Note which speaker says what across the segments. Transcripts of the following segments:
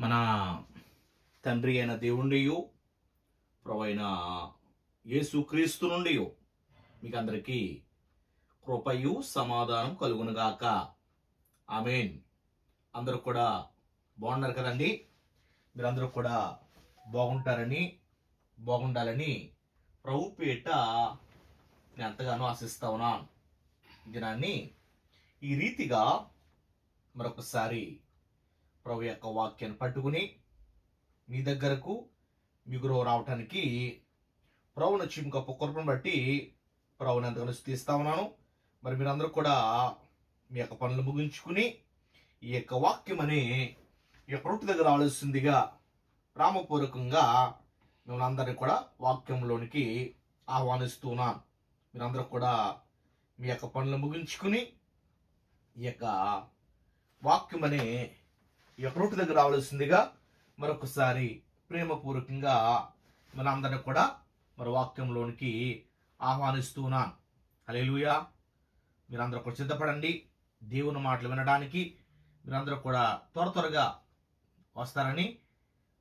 Speaker 1: మన తండ్రి అయిన దేవుండియు ప్రభైన అయిన యేసుక్రీస్తు నుండి మీకు అందరికీ కృపయు సమాధానం కలుగునుగాక ఆమెన్. అందరూ కూడా బాగున్నారు కదండి? మీరందరూ కూడా బాగుంటారని బాగుండాలని ప్రభు పేట నేను ఎంతగానో ఆశిస్తా ఉన్నాను. దినాన్ని ఈ రీతిగా మరొకసారి ప్రభు యొక్క వాక్యాన్ని పట్టుకుని మీ దగ్గరకు మీ గురువు రావటానికి ప్రభుని వచ్చి గొప్ప కృపను బట్టి ప్రభుని ఎంతగానో తీస్తా ఉన్నాను. మరి మీరందరూ కూడా మీ యొక్క పనులు ముగించుకుని ఈ యొక్క వాక్యం అనే ఈ యొక్క రొట్టు దగ్గర ఆలోచిందిగా రామపూర్వకంగా మిమ్మల్ని అందరినీ కూడా వాక్యంలోనికి ఆహ్వానిస్తున్నాను మీరందరూ కూడా మీ యొక్క పనులు ముగించుకుని ఈ యొక్క వాక్యం అనే యొక్క రూట్ దగ్గర రావాల్సిందిగా మరొకసారి ప్రేమపూర్వకంగా మనందరినీ కూడా మరి వాక్యంలోనికి ఆహ్వానిస్తున్నాను. అలేలుయా మీరందరూ కూడా సిద్ధపడండి. దేవుని మాటలు వినడానికి మీరందరూ కూడా త్వర త్వరగా వస్తారని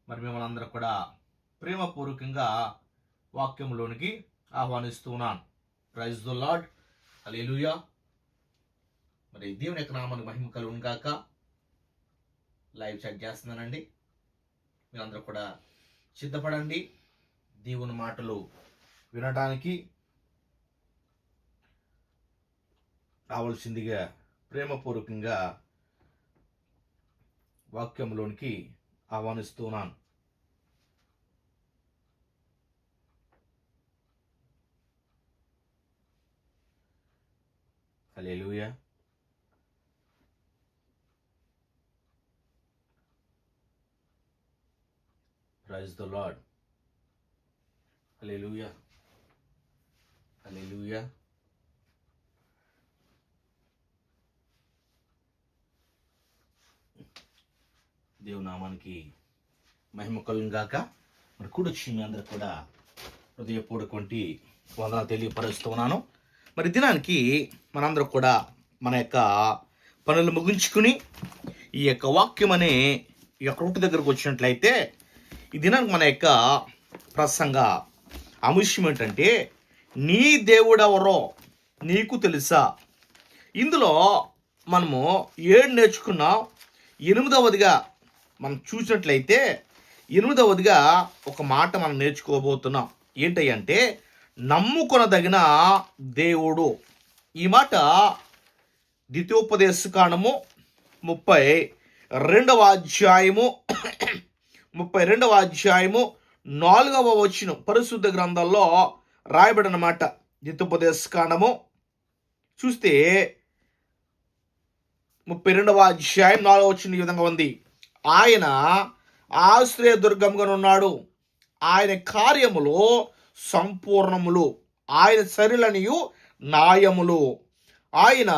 Speaker 1: మరి మిమ్మల్ని అందరూ కూడా ప్రేమపూర్వకంగా వాక్యంలోనికి ఆహ్వానిస్తున్నాను. ప్రైజ్ ద లాడ్ అలేలుయా మరి దేవుని యొక్క నామాన్ని మహిమ కలుగును లైవ్ చాట్ చేస్తున్నానండి. మీరందరూ కూడా సిద్ధపడండి. దేవుని మాటలు వినడానికి రావాల్సిందిగా ప్రేమపూర్వకంగా వాక్యంలోనికి ఆహ్వానిస్తున్నాను. Aleluya. ప్రైజ్ ద లార్డ్ అలే లూయా దేవునామానికి మహిమ కలుగును మరి కూడొచ్చి మీ అందరు కూడా హృదయపూడటువంటి తెలియపరుస్తూ తెలియపరుస్తున్నాను మరి దినానికి మనందరూ కూడా మన యొక్క పనులు ముగించుకుని ఈ యొక్క వాక్యం అనే ఈ యొక్క రూట్ దగ్గరకు వచ్చినట్లయితే ఈ దినానికి మన యొక్క ప్రసంగ అంశం ఏంటంటే నీ దేవుడెవరో నీకు తెలుసా? ఇందులో మనము ఏడు నేర్చుకున్నాం. ఎనిమిదవదిగా మనం చూసినట్లయితే ఎనిమిదవదిగా ఒక మాట మనం నేర్చుకోబోతున్నాం. ఏంటంటే నమ్ముకొనదగిన దేవుడు. ఈ మాట ద్వితీయోపదేశ కాండము ముప్పై రెండవ అధ్యాయము ముప్పై రెండవ అధ్యాయము నాలుగవ వచనం పరిశుద్ధ గ్రంథాల్లో రాయబడినమాట. మాట కాండము. చూస్తే ముప్పై రెండవ అధ్యాయం నాలుగవ వచ్చిన ఈ విధంగా ఉంది. ఆయన ఆశ్రయ దుర్గంగా ఉన్నాడు ఆయన కార్యములు సంపూర్ణములు. ఆయన సరిలనియు న్యాయములు. ఆయన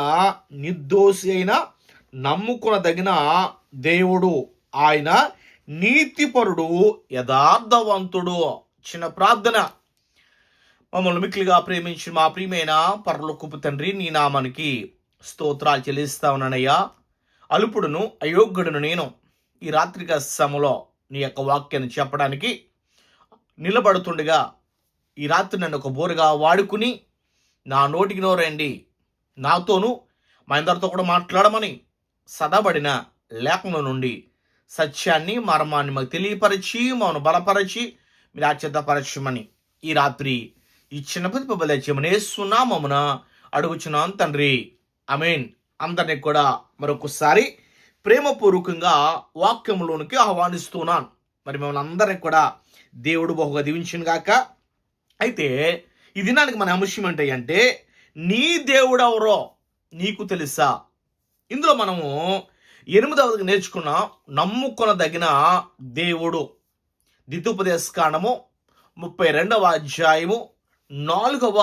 Speaker 1: నిర్దోషి అయిన నమ్ముకునదగిన దేవుడు. ఆయన నీతిపరుడు యథార్థవంతుడు. చిన్న ప్రార్థన. మమ్మల్ని మిక్కిలిగా ప్రేమించిన మా ప్రియమైన పరలోకపు తండ్రి నీ నామానికి స్తోత్రాలు చెల్లిస్తా ఉన్నానయ్యా. అలుపుడును అయోగ్యుడును నేను ఈ రాత్రిక సమలో నీ యొక్క వాక్యాన్ని చెప్పడానికి నిలబడుతుండగా ఈ రాత్రి నన్ను ఒక బోరుగా వాడుకుని నా నోటికి నోరండి. నాతోనూ మా అందరితో కూడా మాట్లాడమని సదాబడిన లేఖనం నుండి సత్యాన్ని మర్మాన్ని మాకు తెలియపరిచి మమ్మను బలపరిచి మీరు ఆశ్చర్యపరచమని ఈ రాత్రి ఈ చిన్న ప్రతిపబలమనే సునామమున అడుగుచున్నాం తండ్రి. అమీన్ అందరినీ కూడా మరొకసారి ప్రేమపూర్వకంగా వాక్యంలోనికి ఆహ్వానిస్తున్నాను. మరి మిమ్మల్ని అందరినీ కూడా దేవుడు బహుగా దీవించిన గాక. అయితే ఈ దినానికి మన అంశం ఏంటంటే నీ దేవుడెవరో నీకు తెలుసా? ఇందులో మనము ఎనిమిదవది నేర్చుకున్నాం నమ్ముకొనదగిన దేవుడు. దితుపదేశ ముప్పై రెండవ అధ్యాయము నాలుగవ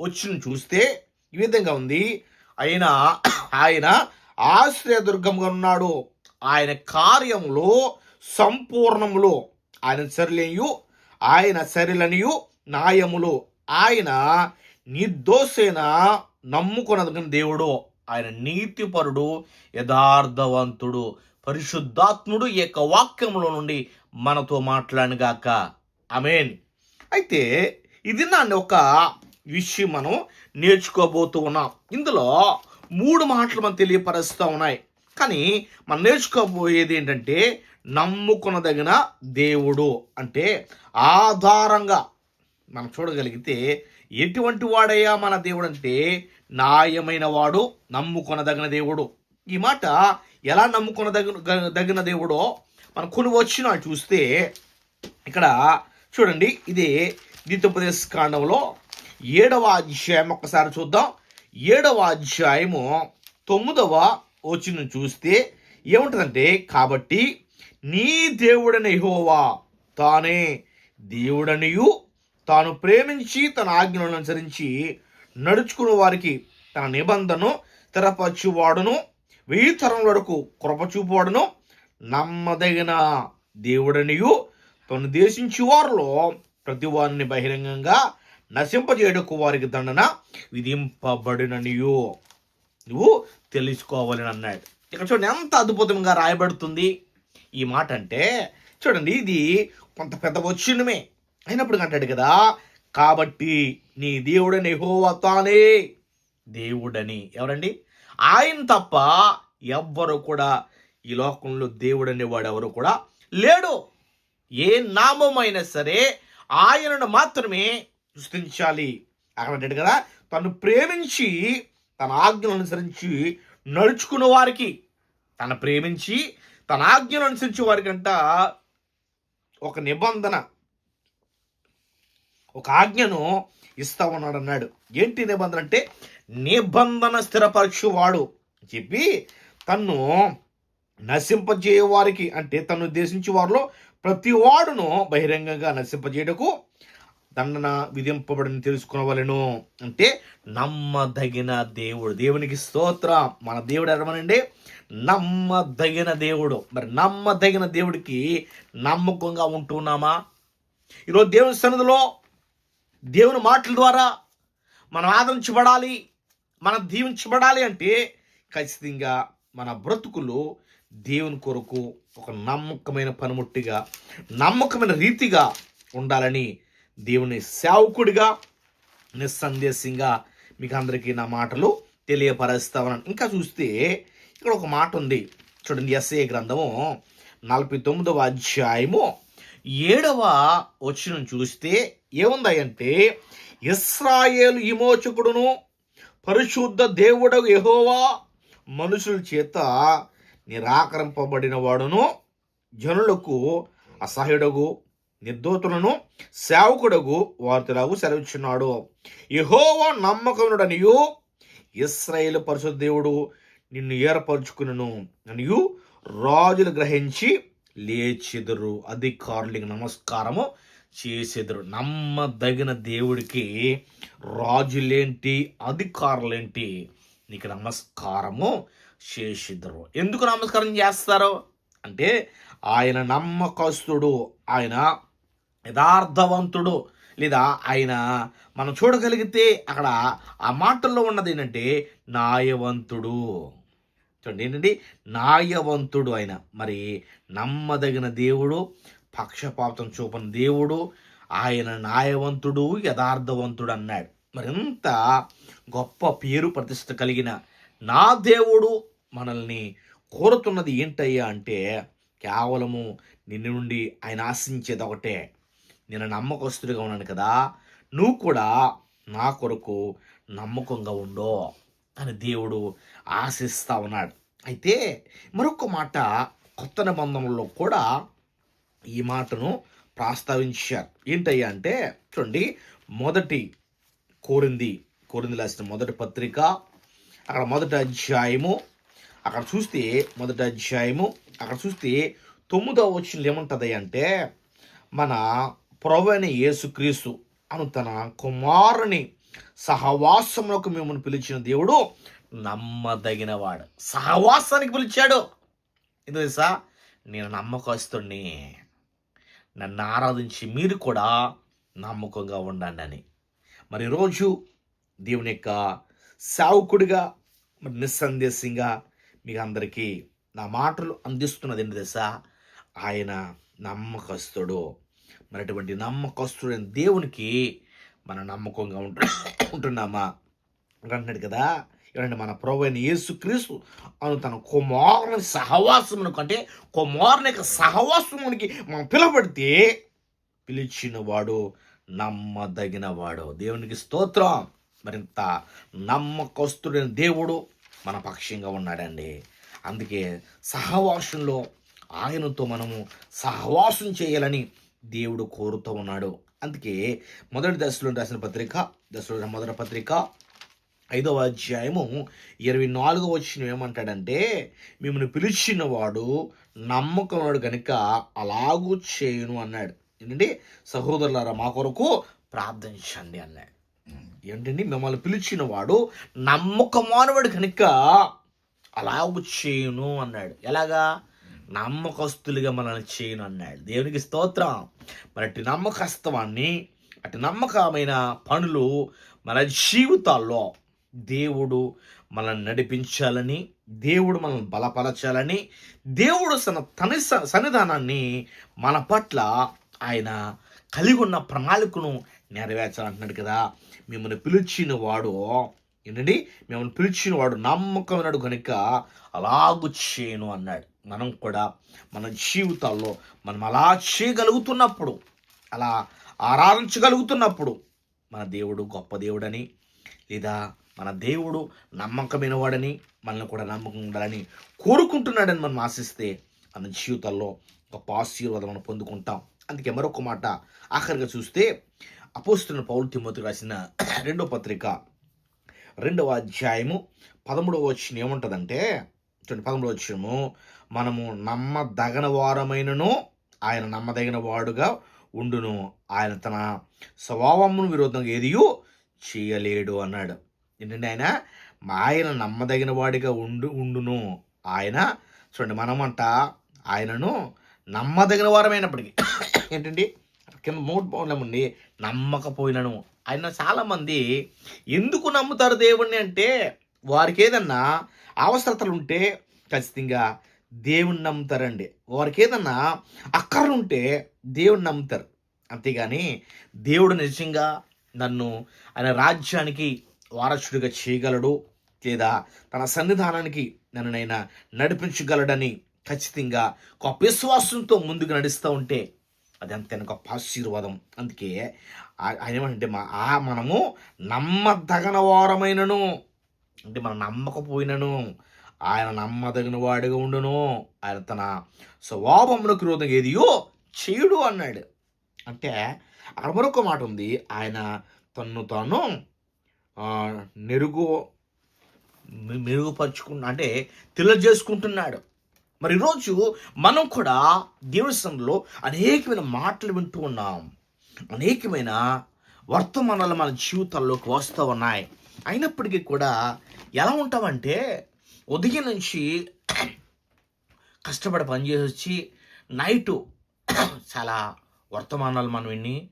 Speaker 1: వచ్చిన చూస్తే ఈ విధంగా ఉంది. ఆయన ఆయన ఆశ్రయదుర్గంగా ఉన్నాడు. ఆయన కార్యములు సంపూర్ణములు. ఆయన సరిలేయు ఆయన సరిలనియు న్యాయములు. ఆయన నిర్దోషైన నమ్ముకొనదగిన దేవుడు. ఆయన నీతిపరుడు యథార్థవంతుడు పరిశుద్ధాత్ముడు ఈ యొక్క వాక్యంలో నుండి మనతో మాట్లాడినగాక అమేన్ అయితే ఇది నా ఒక విషయం మనం నేర్చుకోబోతూ ఉన్నాం. ఇందులో మూడు మాటలు మనం తెలియపరుస్తూ ఉన్నాయి. కానీ మనం నేర్చుకోబోయేది ఏంటంటే నమ్ముకునదగిన దేవుడు. అంటే ఆధారంగా మనం చూడగలిగితే ఎటువంటి వాడయ్యా మన దేవుడు అంటే నాయమైన వాడు నమ్ముకొనదగిన దేవుడు. ఈ మాట ఎలా నమ్ముకొనదగిన దగిన దేవుడో మనం కొన్ని వచ్చిన చూస్తే ఇక్కడ చూడండి ఇది ద్వితోపదేశ కాండంలో ఏడవ అధ్యాయం ఒక్కసారి చూద్దాం. ఏడవ అధ్యాయము తొమ్మిదవ వచ్చిన చూస్తే ఏముంటుందంటే కాబట్టి నీ దేవుడని హోవా తానే దేవుడనియు తాను ప్రేమించి తన ఆజ్ఞలను అనుసరించి నడుచుకున్న వారికి తన నిబంధను స్థిరపరచువాడును వెయ్యి తరం వరకు కృపచూపువాడును. నమ్మదగిన దేవుడనియు తను దేశించి వారిలో ప్రతి వారిని బహిరంగంగా నశింపజేయడకు వారికి దండన విధింపబడిననియు. నువ్వు తెలుసుకోవాలని అన్నాడు. ఇక్కడ చూడండి ఎంత అద్భుతంగా రాయబడుతుంది ఈ మాట అంటే చూడండి ఇది కొంత పెద్ద వచ్చినమే అయినప్పుడు అంటాడు కదా కాబట్టి నీ దేవుడని హోవతానే దేవుడని. ఎవరండి? ఆయన తప్ప ఎవ్వరు కూడా ఈ లోకంలో దేవుడనే వాడు ఎవరు కూడా లేడు. ఏ నామమైనా సరే ఆయనను మాత్రమే సృష్టించాలి. అక్కడ అంటాడు కదా తను ప్రేమించి తన ఆజ్ఞలను అనుసరించి నడుచుకున్న వారికి తన ప్రేమించి తన ఆజ్ఞను అనుసరించి వారికంట ఒక నిబంధన ఒక ఆజ్ఞను ఇస్తా ఉన్నాడు అన్నాడు. ఏంటి నిబంధన అంటే నిబంధన స్థిరపరచువాడు చెప్పి తన్ను నశింపజేయ వారికి అంటే తను ఉద్దేశించి వారిలో ప్రతి వాడును బహిరంగంగా నశింపజేయటకు దండన విధింపబడిన తెలుసుకునవలను. అంటే నమ్మదగిన దేవుడు. దేవునికి స్తోత్రం. మన దేవుడు ఎడమనండి. నమ్మదగిన దేవుడు. మరి నమ్మదగిన దేవుడికి నమ్మకంగా ఉంటున్నామా? ఈరోజు దేవుని సన్నిధిలో దేవుని మాటల ద్వారా మనం ఆదరించబడాలి మనం దీవించబడాలి అంటే ఖచ్చితంగా మన బ్రతుకులు దేవుని కొరకు ఒక నమ్మకమైన పనిముట్టిగా నమ్మకమైన రీతిగా ఉండాలని దేవుని సేవకుడిగా నిస్సందేశంగా మీకు అందరికీ నా మాటలు తెలియపరుస్తా ఇంకా చూస్తే ఇక్కడ ఒక మాట ఉంది. చూడండి ఎస్ఏ గ్రంథము నలభై తొమ్మిదవ అధ్యాయము ఏడవ వచ్చిన చూస్తే ఏముందంటే ఇస్రాయేల్ ఇస్రాయేలు విమోచకుడును పరిశుద్ధ దేవుడగు యహోవా మనుషుల చేత నిరాకరింపబడిన వాడును జనులకు అసహ్యుడగు నిర్దోతులను సేవకుడగు వార్తలాగు సెలవిచ్చున్నాడు. యహోవా నమ్మకమునుడనియు ఇస్రాయేల్ పరిశుద్ధ దేవుడు నిన్ను ఏర్పరచుకును అనియు రాజులు గ్రహించి లేచెదురు అధికారులకి నమస్కారము చేసెదురు. నమ్మదగిన దేవుడికి రాజులేంటి అధికారులేంటి నీకు నమస్కారము చేసిద్దరు ఎందుకు నమస్కారం చేస్తారు? అంటే ఆయన నమ్మకస్తుడు ఆయన యథార్థవంతుడు లేదా ఆయన మనం చూడగలిగితే అక్కడ ఆ మాటల్లో ఉన్నది ఏంటంటే న్యాయవంతుడు. చూడండి. ఏంటండి న్యాయవంతుడు ఆయన. మరి నమ్మదగిన దేవుడు పక్షపాతం చూపని దేవుడు ఆయన న్యాయవంతుడు యథార్థవంతుడు అన్నాడు. మరి ఎంత గొప్ప పేరు ప్రతిష్ట కలిగిన నా దేవుడు మనల్ని కోరుతున్నది ఏంటయ్యా అంటే కేవలము నిన్ను నుండి ఆయన ఆశించేది ఒకటే. నేను నమ్మకస్తుడిగా ఉన్నాను కదా నువ్వు కూడా నా కొరకు నమ్మకంగా ఉండో అని దేవుడు ఆశిస్తా ఉన్నాడు. అయితే మరొక మాట కొత్త నిబంధనలో కూడా ఈ మాటను ప్రస్తావించారు. ఏంటయ్యా అంటే చూడండి మొదటి కోరింది కోరింది రాసిన మొదటి పత్రిక అక్కడ మొదటి అధ్యాయము అక్కడ చూస్తే మొదటి అధ్యాయము అక్కడ చూస్తే తొమ్మిదవ వచ్చిన ఏముంటుంది అంటే మన ప్రభు యేసుక్రీస్తు అను తన కుమారుని సహవాసములకు మిమ్మల్ని పిలిచిన దేవుడు నమ్మదగినవాడు. సహవాసానికి పిలిచాడు. ఇది తెలుసా? నేను నమ్మకస్తుడిని నన్ను ఆరాధించి మీరు కూడా నమ్మకంగా ఉండండి అని. మరి రోజు దేవుని యొక్క సావుకుడిగా మరి నిస్సందేశంగా మీకు అందరికీ నా మాటలు అందిస్తున్నది ఏంటి తెలుసా? ఆయన నమ్మకస్తుడు. మరి అటువంటి నమ్మకస్తుడైన దేవునికి మన నమ్మకంగా ఉంటు ఉంటున్నామా? అంటున్నాడు కదా. ఏమంటే మన ప్రభు అయిన యేసు క్రీస్తు అను తన కుమారుని సహవాసమునకు అంటే కుమారుని యొక్క సహవాసమునికి మనం పిలబడితే పిలిచినవాడు నమ్మదగిన వాడు దేవునికి స్తోత్రం. మరింత నమ్మకస్తుడైన దేవుడు మన పక్షంగా ఉన్నాడండి. అందుకే సహవాసంలో ఆయనతో మనము సహవాసం చేయాలని దేవుడు కోరుతూ ఉన్నాడు. అందుకే మొదటి దశలో రాసిన పత్రిక దశలో మొదటి పత్రిక ఐదవ అధ్యాయము ఇరవై నాలుగవ వచ్చిన ఏమంటాడంటే మిమ్మల్ని పిలిచినవాడు నమ్మకముడు కనుక అలాగూ చేయును అన్నాడు. ఏంటంటే సహోదరులారా మా కొరకు ప్రార్థించండి అన్నాడు. ఏంటండి మిమ్మల్ని పిలిచినవాడు నమ్మకమానవాడు కనుక అలాగూ చేయను అన్నాడు. ఎలాగా? నమ్మకస్తులుగా మనల్ని చేయను అన్నాడు. దేవునికి స్తోత్రం. మరి అటు నమ్మకస్తవాన్ని అటు నమ్మకమైన పనులు మన జీవితాల్లో దేవుడు మనల్ని నడిపించాలని దేవుడు మనల్ని బలపరచాలని దేవుడు తన తన స- సన్నిధానాన్ని మన పట్ల ఆయన కలిగి ఉన్న ప్రణాళికను నెరవేర్చాలంటున్నాడు కదా. మిమ్మల్ని పిలిచిన వాడు ఏంటండి? మిమ్మల్ని పిలిచిన వాడు నమ్మకమైనడు కనుక అలాగు చేయను అన్నాడు. మనం కూడా మన జీవితాల్లో మనం అలా చేయగలుగుతున్నప్పుడు అలా ఆరాధించగలుగుతున్నప్పుడు మన దేవుడు గొప్ప దేవుడని లేదా మన దేవుడు నమ్మకమైన వాడని మనల్ని కూడా నమ్మకం ఉండాలని కోరుకుంటున్నాడని మనం ఆశిస్తే మన జీవితాల్లో గొప్ప ఆశీర్వాదం మనం పొందుకుంటాం. అందుకే మరొక మాట ఆఖరిగా చూస్తే అపోస్తున్న పౌరు తిమ్మతి రాసిన రెండో పత్రిక రెండవ అధ్యాయము పదమూడవ వచ్చిన ఏముంటుందంటే చూడండి పదమూడవ వచ్చము మనము నమ్మదగన వారమైనను ఆయన నమ్మదగిన వాడుగా ఉండును. ఆయన తన స్వభావమును విరోధంగా ఏదియూ చేయలేడు అన్నాడు. ఏంటంటే ఆయన? మా ఆయన నమ్మదగిన వాడిగా ఉండు ఉండును. ఆయన చూడండి మనమంట ఆయనను నమ్మదగిన వారమైనప్పటికీ ఏంటండి? కింద మూడు పౌన్లం నమ్మకపోయినను. ఆయన చాలామంది ఎందుకు నమ్ముతారు దేవుణ్ణి అంటే వారికి ఏదన్నా అవసరతలు ఉంటే ఖచ్చితంగా దేవుణ్ణి నమ్ముతారండి. వారికి ఏదన్నా అక్కర్లు ఉంటే దేవుణ్ణి నమ్ముతారు. అంతేగాని దేవుడు నిజంగా నన్ను ఆయన రాజ్యానికి వారసుడిగా చేయగలడు లేదా తన సన్నిధానానికి నన్నునైనా నడిపించగలడని ఖచ్చితంగా గొప్ప విశ్వాసంతో ముందుకు నడుస్తూ ఉంటే అది అంతైనా గొప్ప ఆశీర్వాదం. అందుకే ఆయన ఏమంటే మా ఆ మనము నమ్మదగన వారమైనను. అంటే మనం నమ్మకపోయినను. ఆయన నమ్మదగిన వాడిగా ఉండును. ఆయన తన స్వభావములకు విరోధంగా ఏదియో చేయుడు అన్నాడు. అంటే అక్కడ మరొక మాట ఉంది. ఆయన తన్ను తాను మెరుగు మెరుగుపరుచుకున్న అంటే తెలియజేసుకుంటున్నాడు మరి ఈరోజు మనం కూడా దేవస్థానంలో అనేకమైన మాటలు వింటూ ఉన్నాం. అనేకమైన వర్తమానాలు మన జీవితాల్లోకి వస్తూ ఉన్నాయి. అయినప్పటికీ కూడా ఎలా ఉంటామంటే ఉదయం నుంచి కష్టపడి పనిచేసి వచ్చి నైటు చాలా వర్తమానాలు మనం విని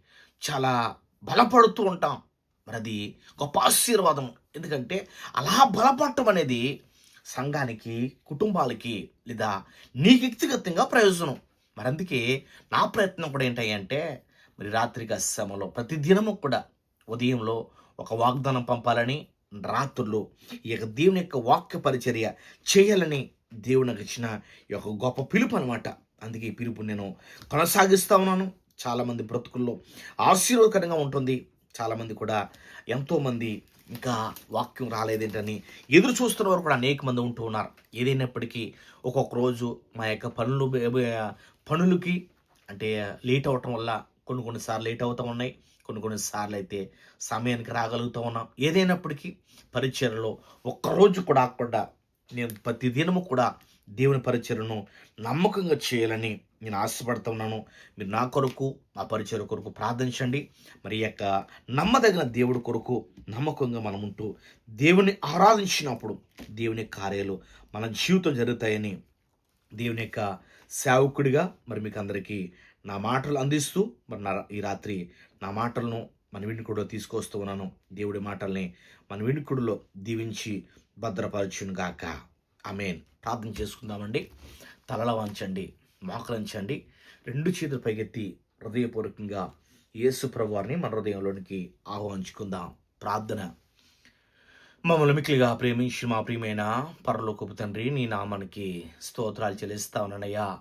Speaker 1: చాలా బలపడుతూ ఉంటాం. మరి అది గొప్ప ఆశీర్వాదం. ఎందుకంటే అలా బలపడటం అనేది సంఘానికి కుటుంబాలకి లేదా నీ వ్యక్తిగతంగా ప్రయోజనం. మరి అందుకే నా ప్రయత్నం కూడా ఏంటంటే మరి రాత్రికి సమయంలో ప్రతి దినము కూడా ఉదయంలో ఒక వాగ్దానం పంపాలని రాత్రులు ఈ యొక్క దేవుని యొక్క వాక్య పరిచర్య చేయాలని దేవునికి ఇచ్చిన ఈ యొక్క గొప్ప పిలుపు అనమాట అందుకే ఈ పిలుపు నేను కొనసాగిస్తా ఉన్నాను. చాలామంది బ్రతుకుల్లో ఆశీర్వాదకరంగా ఉంటుంది. చాలామంది కూడా ఎంతోమంది ఇంకా వాక్యం రాలేదేంటని ఎదురు చూస్తున్న వారు కూడా అనేక మంది ఉంటూ ఉన్నారు. ఏదైనప్పటికీ ఒక్కొక్క రోజు మా యొక్క పనులు పనులకి అంటే లేట్ అవటం వల్ల కొన్ని కొన్నిసార్లు లేట్ అవుతూ ఉన్నాయి. కొన్ని కొన్నిసార్లు అయితే సమయానికి రాగలుగుతూ ఉన్నాం. ఏదైనప్పటికీ పరిచయలో ఒక్కరోజు కూడా ఆకుండా నేను ప్రతి దినము కూడా దేవుని పరిచయను నమ్మకంగా చేయాలని నేను ఆశపడుతున్నాను. మీరు నా కొరకు మా పరిచయ కొరకు ప్రార్థించండి. మరి ఈ యొక్క నమ్మదగిన దేవుడి కొరకు నమ్మకంగా మనం ఉంటూ దేవుని ఆరాధించినప్పుడు దేవుని కార్యాలు మన జీవితం జరుగుతాయని దేవుని యొక్క సేవకుడిగా మరి మీకు అందరికీ నా మాటలు అందిస్తూ మరి నా ఈ రాత్రి నా మాటలను మన వినికుడిలో తీసుకొస్తూ ఉన్నాను. దేవుడి మాటల్ని మన వినికుడిలో దీవించి భద్రపరచును గాక ఆమెన్. ప్రార్థన చేసుకుందామండి. తలల వంచండి. మోకరించండి రెండు చేతులు పైకెత్తి హృదయపూర్వకంగా యేసు ప్రభువారిని మన హృదయంలోనికి ఆహ్వానించుకుందాం. ప్రార్థన. మమ్మల్ని మిక్కిలిగా ప్రేమించి మా ప్రియమైన పరలోకపు తండ్రి నీ నామానికి స్తోత్రాలు చెల్లిస్తా ఉన్నానయ్యా.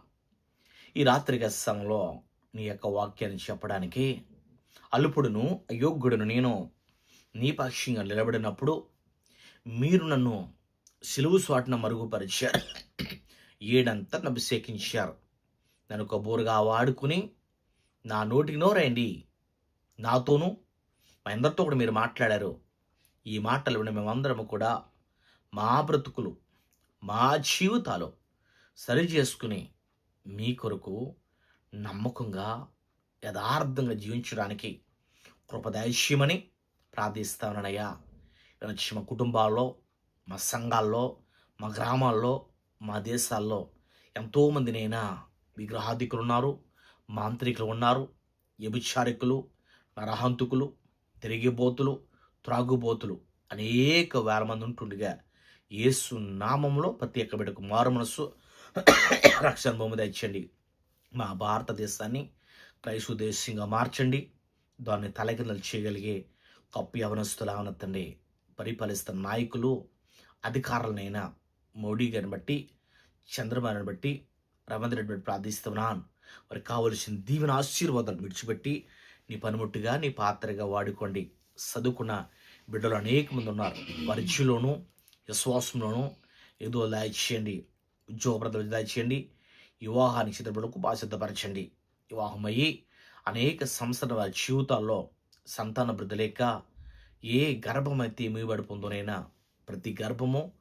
Speaker 1: ఈ రాత్రి సమయంలో నీ యొక్క వాక్యాన్ని చెప్పడానికి అల్పుడును అయోగ్యుడును నేను నీ పక్షంగా నిలబడినప్పుడు మీరు నన్ను సిలువు స్వాటిన మరుగుపరిచారు. ఏడంతా అభిషేకించారు. నన్ను ఒక బోరుగా వాడుకుని నా నోటికి నోరండి నాతోనూ మా అందరితో కూడా మీరు మాట్లాడారు. ఈ మాటలు విన్న మేమందరము కూడా మా బ్రతుకులు మా జీవితాలు సరి చేసుకుని మీ కొరకు నమ్మకంగా యథార్థంగా జీవించడానికి కృపదైశ్యమని ప్రార్థిస్తానయ్యా వచ్చి మా కుటుంబాల్లో మా సంఘాల్లో మా గ్రామాల్లో మా దేశాల్లో ఎంతోమంది నైనా విగ్రహాధికులు ఉన్నారు మాంత్రికులు ఉన్నారు వ్యభిచారికులు నరహంతుకులు తిరిగిబోతులు త్రాగుబోతులు అనేక వేల మంది ఉంటుండగా యేసు నామంలో ప్రతి ఒక్క బిడ్డకు మారు మనస్సు రక్షణ భూమి తెచ్చండి. మా భారతదేశాన్ని క్రైస్తవ దేశంగా మార్చండి. దాన్ని తలకిందలు చేయగలిగే కప్పు యవనస్తులు అవనెత్తండి పరిపాలిస్తున్న నాయకులు అధికారులనైనా మోడీ గారిని బట్టి చంద్రబాబుని బట్టి రవీంద్ర రెడ్డి బట్టి ప్రార్థిస్తున్నాను వారికి కావలసిన దీవెన ఆశీర్వాదాలు విడిచిపెట్టి నీ పనిముట్టుగా నీ పాత్రగా వాడుకోండి. చదువుకున్న బిడ్డలు అనేక మంది ఉన్నారు. వారి విశ్వాసంలోను ఏదో దాయచేయండి. ఉద్యోగ ప్రదలు దాయిచేయండి. వివాహానికి సిద్ధపడకు బాధ్యతపరచండి వివాహమయ్యి అనేక సంస్థల వారి జీవితాల్లో సంతాన వృద్ధి లేక ఏ గర్భమైతే మీబడిపోందోనైనా ప్రతి గర్భము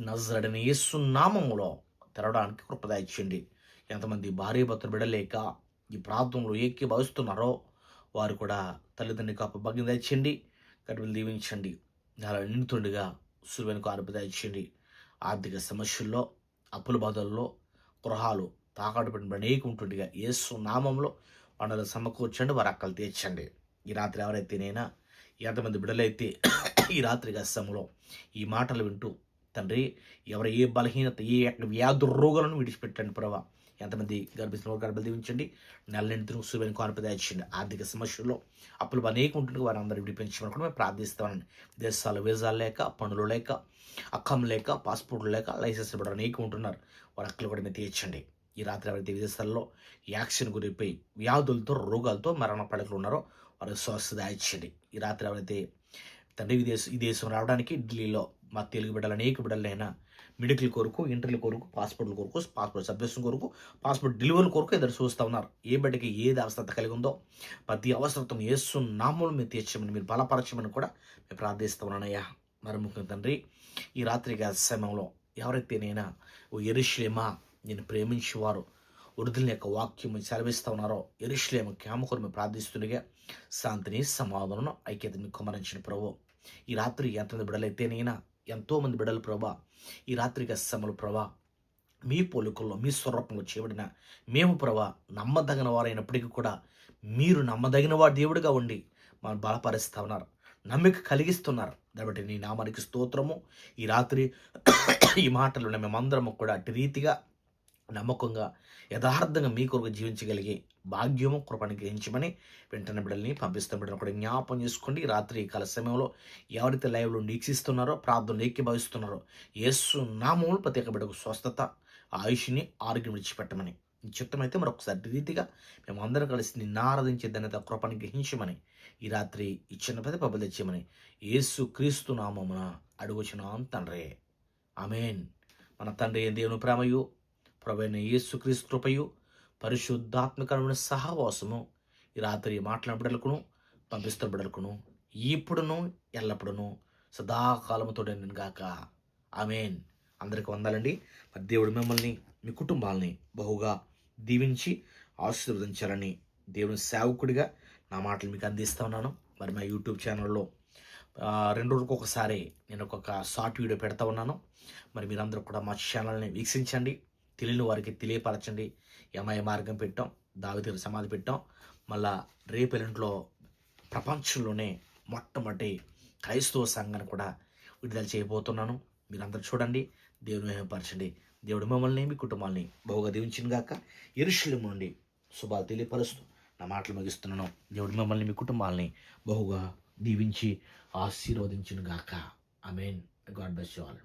Speaker 1: నజరడని యేసు తెరవడానికి కృపదాయిచ్చండి ఎంతమంది భార్య భర్తలు బిడలేక ఈ ప్రాంతంలో ఏకి భావిస్తున్నారో వారు కూడా తల్లిదండ్రులకు కాప తెచ్చండి గడుపులు దీవించండి అలా నిండుతుండగా సులువైనకు ఆరోగ్యం ఆర్థిక సమస్యల్లో అప్పుల బాధల్లో గృహాలు తాకాటు పెట్టిన అనేక ఉంటుండగా యేసు నామంలో వాళ్ళని సమకూర్చండి వారు అక్కలు తీర్చండి. ఈ రాత్రి ఎవరైతేనైనా ఎంతమంది బిడ్డలైతే ఈ రాత్రి గస్తంలో ఈ మాటలు వింటూ తండ్రి ఎవరు ఏ బలహీనత ఏ వ్యాధు రోగులను విడిచిపెట్టండి ప్రభా. ఎంతమంది గర్భిస్తున్న గర్భలు దీవించండి? నెల సూర్యుని సులువైన కానుపదాయించండి ఆర్థిక సమస్యల్లో అప్పులు అనేక ఉంటుంది వారు అందరూ విడిపించమని కూడా మేము ప్రార్థిస్తామని దేశాలు వీజాలు లేక పనులు లేక అక్కం లేక పాస్పోర్ట్లు లేక లైసెన్స్ ఇవ్వడం అనేక ఉంటున్నారు. వారి అక్కలు కూడా మీరు తీర్చండి. ఈ రాత్రి ఎవరైతే విదేశాల్లో యాక్షన్ గురిపోయి వ్యాధులతో రోగాలతో మరణ పడకలు ఉన్నారో వారు స్వస్థత ఇచ్చండి ఈ రాత్రి ఎవరైతే తండ్రి విదేశం ఈ దేశం రావడానికి ఢిల్లీలో మా తెలుగు బిడ్డలు అనేక బిడ్డలైనా మెడికల్ కొరకు ఇంటర్వ్యూ కొరకు పాస్పోర్ట్ల కొరకు పాస్పోర్ట్ సబ్మిషన్ కొరకు పాస్పోర్ట్ డెలివరీ కొరకు ఎదురు చూస్తూ ఉన్నారు. ఏ బిడ్డకి ఏది అవసరత కలిగి ఉందో ప్రతి అవసరతను ఏసు నామూలు మీరు తీర్చమని మీరు బలపరచమని కూడా మేము ప్రార్థిస్తూ ఉన్నానయ్యా. మరి ముఖ్యం తండ్రి ఈ రాత్రి సమయంలో ఎవరైతే నైనా ఓ ఎరుశ్లేమా నేను ప్రేమించేవారు వృద్ధుల యొక్క వాక్యం సెలవిస్తూ ఉన్నారో ఎరుశ్లేమ క్యామకులు మేము ప్రార్థిస్తుండగా శాంతిని సమాధానం ఐక్యతని కుమరించిన ప్రభు. ఈ రాత్రి ఎంతమంది బిడ్డలైతేనైనా ఎంతోమంది బిడ్డలు ప్రభా ఈ రాత్రికి అస్సములు ప్రభా మీ పోలికల్లో మీ స్వరూపంలో చేయబడిన మేము ప్రభా నమ్మదగిన వారైనప్పటికీ కూడా మీరు నమ్మదగిన వారు దేవుడిగా ఉండి మనం బలపరుస్తూ ఉన్నారు. నమ్మిక కలిగిస్తున్నారు. కాబట్టి నీ నామానికి స్తోత్రము. ఈ రాత్రి ఈ మాటలు మేమందరము కూడా అటు రీతిగా నమ్మకంగా యథార్థంగా మీ కొరకు జీవించగలిగే భాగ్యము కృపను గ్రహించమని వెంటనే బిడ్డల్ని పంపిస్తాం బిడ్డలు కూడా జ్ఞాపం చేసుకోండి. రాత్రి కాల సమయంలో ఎవరైతే లైవ్లో వీక్షిస్తున్నారో ప్రార్థనలు ఏకీభవిస్తున్నారో యేసు నామములు ప్రత్యేక బిడ్డకు స్వస్థత ఆయుష్ని ఆరోగ్యం విడిచిపెట్టమని. చిత్తమైతే మరొకసారి రీతిగా మేము అందరం కలిసి నిన్న ఆరాధించే ధన్యత కృపను గ్రహించమని ఈ రాత్రి ఇచ్చిన పెద్ద పబ్బలు తెచ్చేయమని యేసు క్రీస్తు నామమున అడుగుచున్నాం తండ్రి. అమేన్ మన తండ్రి దేవుని ప్రేమయు. ప్రభైన యేసు కృపయు పరిశుద్ధాత్మకరమైన సహవాసము ఈ రాత్రి మాట్లాడిన బిడ్డలకును ఇప్పుడును ఎల్లప్పుడును సదాకాలముతో గాక ఆమెన్. అందరికి వందాలండి. మరి దేవుడు మిమ్మల్ని మీ కుటుంబాలని బహుగా దీవించి ఆశీర్వదించాలని దేవుని సేవకుడిగా నా మాటలు మీకు అందిస్తూ ఉన్నాను. మరి మా యూట్యూబ్ ఛానల్లో రెండు రోజులకు ఒకసారి నేను ఒక్కొక్క షార్ట్ వీడియో పెడతా ఉన్నాను. మరి మీరందరూ కూడా మా ఛానల్ని వీక్షించండి. తెలియని వారికి తెలియపరచండి. యమయ మార్గం పెట్టాం దావితీరు సమాధి పెట్టాం. మళ్ళా రేపెల్లింట్లో ప్రపంచంలోనే మొట్టమొదటి క్రైస్తవ సంఘాన్ని కూడా విడుదల చేయబోతున్నాను. మీరందరూ చూడండి దేవుని మహిమపరచండి దేవుడు మమ్మల్ని మీ కుటుంబాల్ని బహుగా దీవించిన గాక ఇరుషులు నుండి శుభాలు తెలియపరుస్తూ నా మాటలు ముగిస్తున్నాను. దేవుడు మిమ్మల్ని మీ కుటుంబాలని బహుగా దీవించి ఆశీర్వదించిన గాక. Amen God bless you all.